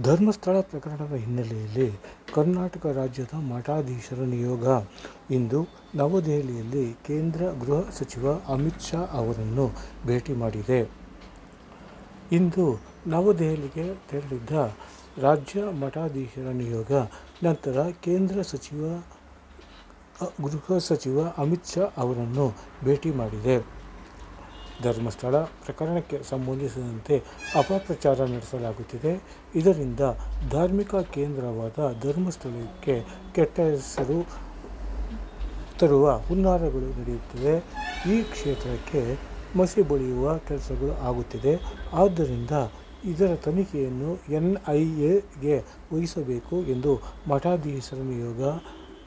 ಧರ್ಮಸ್ಥಳ ಪ್ರಕರಣದ ಹಿನ್ನೆಲೆಯಲ್ಲಿ ಕರ್ನಾಟಕ ರಾಜ್ಯದ ಮಠಾಧೀಶರ ನಿಯೋಗ ಇಂದು ನವದೆಹಲಿಯಲ್ಲಿ ಕೇಂದ್ರ ಗೃಹ ಸಚಿವ ಅಮಿತ್ ಶಾ ಅವರನ್ನು ಭೇಟಿ ಮಾಡಿದೆ. ಇಂದು ನವದೆಹಲಿಗೆ ತೆರಳಿದ್ದ ರಾಜ್ಯ ಮಠಾಧೀಶರ ನಿಯೋಗ ನಂತರ ಕೇಂದ್ರ ಸಚಿವ, ಗೃಹ ಸಚಿವ ಅಮಿತ್ ಶಾ ಅವರನ್ನು ಭೇಟಿ ಮಾಡಿದೆ. ಧರ್ಮಸ್ಥಳ ಪ್ರಕರಣಕ್ಕೆ ಸಂಬಂಧಿಸಿದಂತೆ ಅಪಪ್ರಚಾರ ನಡೆಸಲಾಗುತ್ತಿದೆ. ಇದರಿಂದ ಧಾರ್ಮಿಕ ಕೇಂದ್ರವಾದ ಧರ್ಮಸ್ಥಳಕ್ಕೆ ಕೆಟ್ಟ ಹೆಸರು ತರುವ ಹುನ್ನಾರಗಳು ನಡೆಯುತ್ತಿವೆ. ಈ ಕ್ಷೇತ್ರಕ್ಕೆ ಮಸಿ ಬಳಿಯುವ ಕೆಲಸಗಳು ಆಗುತ್ತಿದೆ. ಆದ್ದರಿಂದ ಇದರ ತನಿಖೆಯನ್ನು ಎನ್ ಐ ಎಗೆ ವಹಿಸಬೇಕು ಎಂದು ಮಠಾಧೀಶರ ನಿಯೋಗ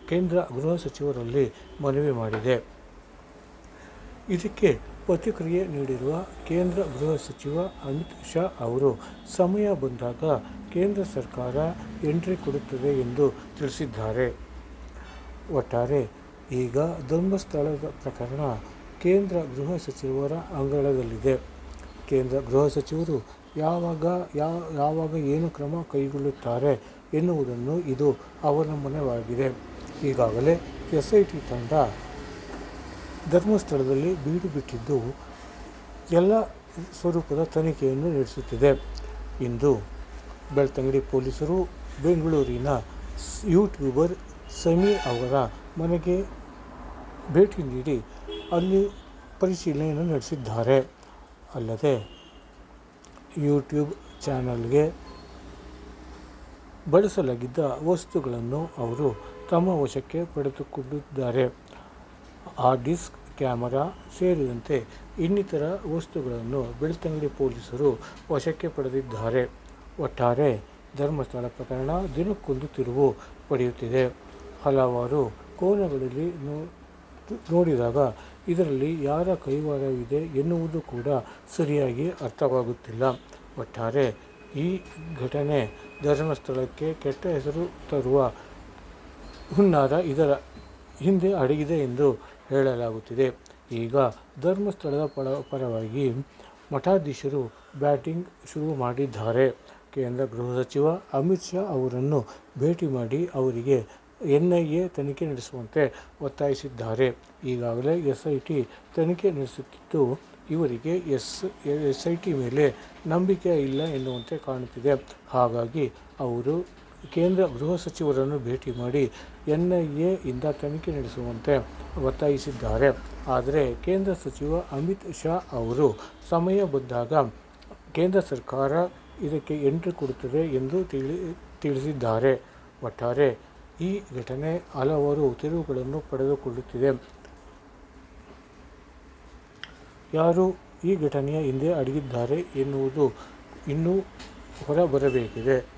ಕೇಂದ್ರ ಗೃಹ ಸಚಿವರಲ್ಲಿ ಮನವಿ ಮಾಡಿದೆ. ಇದಕ್ಕೆ ಪ್ರತಿಕ್ರಿಯೆ ನೀಡಿರುವ ಕೇಂದ್ರ ಗೃಹ ಸಚಿವ ಅಮಿತ್ ಶಾ ಅವರು, ಸಮಯ ಬಂದಾಗ ಕೇಂದ್ರ ಸರ್ಕಾರ ಎಂಟ್ರಿ ಕೊಡುತ್ತದೆ ಎಂದು ತಿಳಿಸಿದ್ದಾರೆ. ಒಟ್ಟಾರೆ, ಈಗ ಧರ್ಮಸ್ಥಳದ ಪ್ರಕರಣ ಕೇಂದ್ರ ಗೃಹ ಸಚಿವರ ಅಂಗಳದಲ್ಲಿದೆ. ಕೇಂದ್ರ ಗೃಹ ಸಚಿವರು ಯಾವಾಗ ಯಾವಾಗ ಏನು ಕ್ರಮ ಕೈಗೊಳ್ಳುತ್ತಾರೆ ಎನ್ನುವುದನ್ನು ಇದು ಅವಲಂಬನೆಯಾಗಿದೆ ಈಗಾಗಲೇ ಎಸ್ ಐ ಟಿ ತಂಡ ಧರ್ಮಸ್ಥಳದಲ್ಲಿ ಬೀಡು ಬಿಟ್ಟಿದ್ದು ಎಲ್ಲ ಸ್ವರೂಪದ ತನಿಖೆಯನ್ನು ನಡೆಸುತ್ತಿದೆ. ಇಂದು ಬೆಳ್ತಂಗಡಿ ಪೊಲೀಸರು ಬೆಂಗಳೂರಿನ ಯೂಟ್ಯೂಬರ್ ಸಮಿ ಅವರ ಮನೆಗೆ ಭೇಟಿ ನೀಡಿ ಅಲ್ಲಿ ಪರಿಶೀಲನೆಯನ್ನು ನಡೆಸಿದ್ದಾರೆ. ಅಲ್ಲದೆ ಯೂಟ್ಯೂಬ್ ಚಾನಲ್ಗೆ ಬಳಸಲಾಗಿದ್ದ ವಸ್ತುಗಳನ್ನು ಅವರು ತಮ್ಮ ವಶಕ್ಕೆ ಪಡೆದುಕೊಂಡಿದ್ದಾರೆ. ಹಾರ್ಡ್ ಡಿಸ್ಕ್ ಕ್ಯಾಮರಾ ಸೇರಿದಂತೆ ಇನ್ನಿತರ ವಸ್ತುಗಳನ್ನು ಬೆಳ್ತಂಗಡಿ ಪೊಲೀಸರು ವಶಕ್ಕೆ ಪಡೆದಿದ್ದಾರೆ. ಒಟ್ಟಾರೆ ಧರ್ಮಸ್ಥಳ ಪ್ರಕರಣ ದಿನಕ್ಕೊಂದು ತಿರುವು ಪಡೆಯುತ್ತಿದೆ. ಹಲವಾರು ಕೋನಗಳಲ್ಲಿ ನೋಡಿದಾಗ ಇದರಲ್ಲಿ ಯಾರ ಕೈವಾಡವಿದೆ ಎನ್ನುವುದು ಕೂಡ ಸರಿಯಾಗಿ ಅರ್ಥವಾಗುತ್ತಿಲ್ಲ. ಒಟ್ಟಾರೆ ಈ ಘಟನೆ ಧರ್ಮಸ್ಥಳಕ್ಕೆ ಕೆಟ್ಟ ಹೆಸರು ತರುವ ಹುನ್ನಾರ ಇದರ ಹಿಂದೆ ಅಡಗಿದೆ ಎಂದು ಹೇಳಲಾಗುತ್ತಿದೆ. ಈಗ ಧರ್ಮಸ್ಥಳದ ಪರ, ಪರವಾಗಿ ಮಠಾಧೀಶರು ಬ್ಯಾಟಿಂಗ್ ಶುರು ಮಾಡಿದ್ದಾರೆ. ಕೇಂದ್ರ ಗೃಹ ಸಚಿವ ಅಮಿತ್ ಶಾ ಅವರನ್ನು ಭೇಟಿ ಮಾಡಿ ಅವರಿಗೆ ಎನ್ ಐ ಎ ತನಿಖೆ ನಡೆಸುವಂತೆ ಒತ್ತಾಯಿಸಿದ್ದಾರೆ. ಈಗಾಗಲೇ ಎಸ್ ಐ ಟಿ ತನಿಖೆ ನಡೆಸುತ್ತಿದ್ದು, ಇವರಿಗೆ ಎಸ್ ಎಸ್ ಐ ಟಿ ಮೇಲೆ ನಂಬಿಕೆ ಇಲ್ಲ ಎನ್ನುವಂತೆ ಕಾಣುತ್ತಿದೆ. ಹಾಗಾಗಿ ಅವರು ಕೇಂದ್ರ ಗೃಹ ಸಚಿವರನ್ನು ಭೇಟಿ ಮಾಡಿ ಎನ್ ಐ ಇಂದ ತನಿಖೆ ನಡೆಸುವಂತೆ ಒತ್ತಾಯಿಸಿದ್ದಾರೆ. ಆದರೆ ಕೇಂದ್ರ ಸಚಿವ ಅಮಿತ್ ಶಾ ಅವರು ಸಮಯ ಬಂದಾಗ ಕೇಂದ್ರ ಸರ್ಕಾರ ಇದಕ್ಕೆ ಎಂಟ್ರಿ ಕೊಡುತ್ತದೆ ಎಂದು ತಿಳಿ, ತಿಳಿಸಿದ್ದಾರೆ. ಒಟ್ಟಾರೆ ಈ ಘಟನೆ ಹಲವಾರು ತಿರುವುಗಳನ್ನು ಪಡೆದುಕೊಳ್ಳುತ್ತಿದೆ. ಯಾರು ಈ ಘಟನೆಯ ಹಿಂದೆ ಅಡಗಿದ್ದಾರೆ ಎನ್ನುವುದು ಇನ್ನೂ ಹೊರಬರಬೇಕಿದೆ.